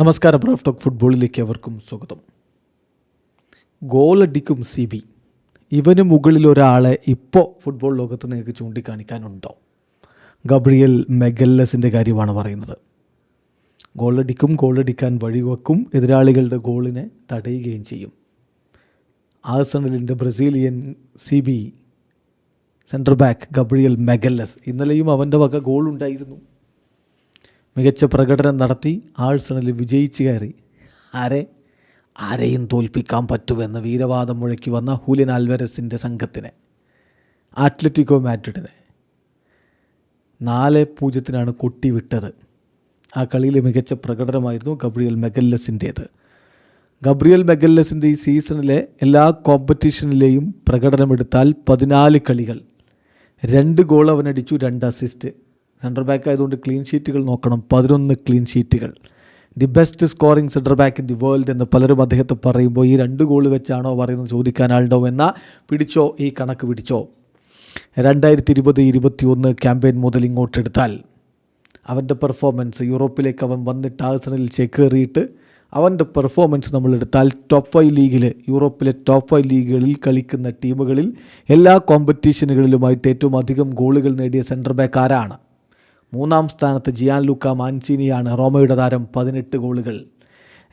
നമസ്കാരം ബ്രാഫ് ടോക്ക് ഫുട്ബോളിലേക്ക് അവർക്കും സ്വാഗതം. ഗോളടിക്കും സി ബി ഇവന് മുകളിൽ ഒരാളെ ഇപ്പോൾ ഫുട്ബോൾ ലോകത്ത് നിങ്ങൾക്ക് ചൂണ്ടിക്കാണിക്കാനുണ്ടോ? ഗബ്രിയൽ മെഗല്ലസിന്റെ കാര്യമാണ് പറയുന്നത്. ഗോളടിക്കും ഗോളടിക്കാൻ വഴിവെക്കും എതിരാളികളുടെ ഗോളിനെ തടയുകയും ചെയ്യും. ആസണലിന്റെ Brazilian C B centre back Gabriel Magalhaes. ഇന്നലെയും അവന്റെ വക ഗോളുണ്ടായിരുന്നു. മികച്ച പ്രകടനം നടത്തി ആഴ്സണൽ വിജയിച്ചു കയറി. ആരെ? ആരെയും തോൽപ്പിക്കാൻ പറ്റുമെന്ന് വീരവാദം മുഴക്കി വന്ന ഹൂലിയൻ ആൽവരസിന്റെ സംഘത്തിനെ. അത്ലറ്റിക്കോ മാഡ്രിഡിനെ. നാല് പൂജ്യത്തിനാണ് കൊട്ടിവിട്ടത് ആ കളിയിലെ മികച്ച പ്രകടനമായിരുന്നു ഗബ്രിയൽ മെഗല്ലസിന്റേത് ഗബ്രിയൽ മെഗല്ലസിന്റെ ഈ സീസണിലെ എല്ലാ കോമ്പറ്റീഷനിലെയും പ്രകടനമെടുത്താൽ പതിനാല് കളികൾ. രണ്ട് ഗോൾ അവനടിച്ചു രണ്ട് അസിസ്റ്റ്. സെന്റർ ബാക്ക് ആയതുകൊണ്ട് ക്ലീൻ ഷീറ്റുകൾ നോക്കണം. പതിനൊന്ന് ക്ലീൻ ഷീറ്റുകൾ the best scoring centre back in the world എന്ന് പലരും അദ്ദേഹത്തെ പറയുമ്പോൾ ഈ രണ്ട് ഗോൾ വെച്ചാണോ പറയുന്നത് ചോദിക്കാൻ എന്ന പിടിച്ചോ ഈ കണക്ക് പിടിച്ചോ? രണ്ടായിരത്തി ഇരുപത് ഇരുപത്തി ഒന്ന് ക്യാമ്പയിൻ മുതൽ ഇങ്ങോട്ടെടുത്താൽ അവന്റെ പെർഫോമൻസ് യൂറോപ്പിലേക്ക് അവൻ വന്നിട്ട് ആഴ്സണലിൽ ചെക്കേറിയിട്ട് അവന്റെ പെർഫോമൻസ് നമ്മൾ എടുത്താൽ ടോപ്പ് ഫൈവ് ലീഗിൽ യൂറോപ്പിലെ ടോപ്പ് ഫൈവ് ലീഗുകളിൽ കളിക്കുന്ന ടീമുകളിൽ എല്ലാ കോമ്പറ്റീഷനുകളിലുമായിട്ട് ഏറ്റവും അധികം ഗോളുകൾ നേടിയ സെന്റർ ബാക്ക് ആരാണ്? മൂന്നാം സ്ഥാനത്ത് ജിയാൻ ലൂക്ക മാൻസിനിയാണ് റോമയുടെ താരം പതിനെട്ട് ഗോളുകൾ.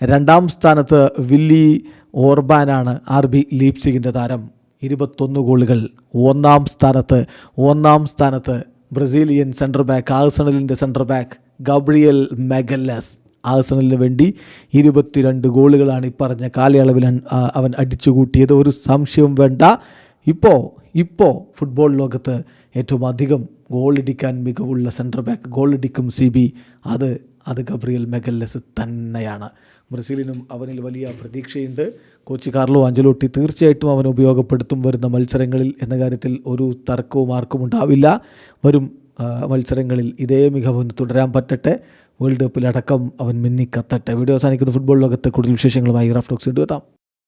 രണ്ടാം സ്ഥാനത്ത് വില്ലി ഓർബാനാണ് ആർ ബി ലീപ്സിഗിന്റെ താരം ഇരുപത്തൊന്ന് ഗോളുകൾ. ഒന്നാം സ്ഥാനത്ത് ഒന്നാം സ്ഥാനത്ത് ബ്രസീലിയൻ സെന്റർ ബാക്ക് ആഴ്സണലിന്റെ സെന്റർ ബാക്ക് ഗബ്രിയൽ മെഗല്ലസ്. ആഴ്സണലിന് വേണ്ടി ഇരുപത്തിരണ്ട് ഗോളുകളാണ് ഈ പറഞ്ഞ കാലയളവിൽ അവൻ അടിച്ചുകൂട്ടിയത്. ഒരു സംശയവും വേണ്ട. ഇപ്പോൾ ഇപ്പോൾ ഫുട്ബോൾ ലോകത്ത് ഏറ്റവും അധികം ഗോളടിക്കാൻ മികവുള്ള സെന്റർ ബാക്ക് ഗോളടിക്കും സി ബി അത് അത് ഗബ്രിയൽ മെഗല്ലസ് തന്നെയാണ്. ബ്രസീലിനും അവനിൽ വലിയ പ്രതീക്ഷയുണ്ട്. കോച്ച് കാർലോ അഞ്ചലോട്ടി തീർച്ചയായിട്ടും അവൻ ഉപയോഗപ്പെടുത്തും വരുന്ന മത്സരങ്ങളിൽ എന്ന കാര്യത്തിൽ ഒരു തർക്കവും ആർക്കും ഉണ്ടാവില്ല. വരും മത്സരങ്ങളിൽ ഇതേ മികവ് തുടരാൻ പറ്റട്ടെ. വേൾഡ് കപ്പിലടക്കം അവൻ മിന്നിക്കത്തട്ടെ. വീഡിയോ അവസാനിക്കുന്ന. ഫുട്ബോൾ ലോകത്തെ കൂടുതൽ വിശേഷങ്ങളുമായി റാഫ്റ്റോക്സ് കൊണ്ടുവെത്താം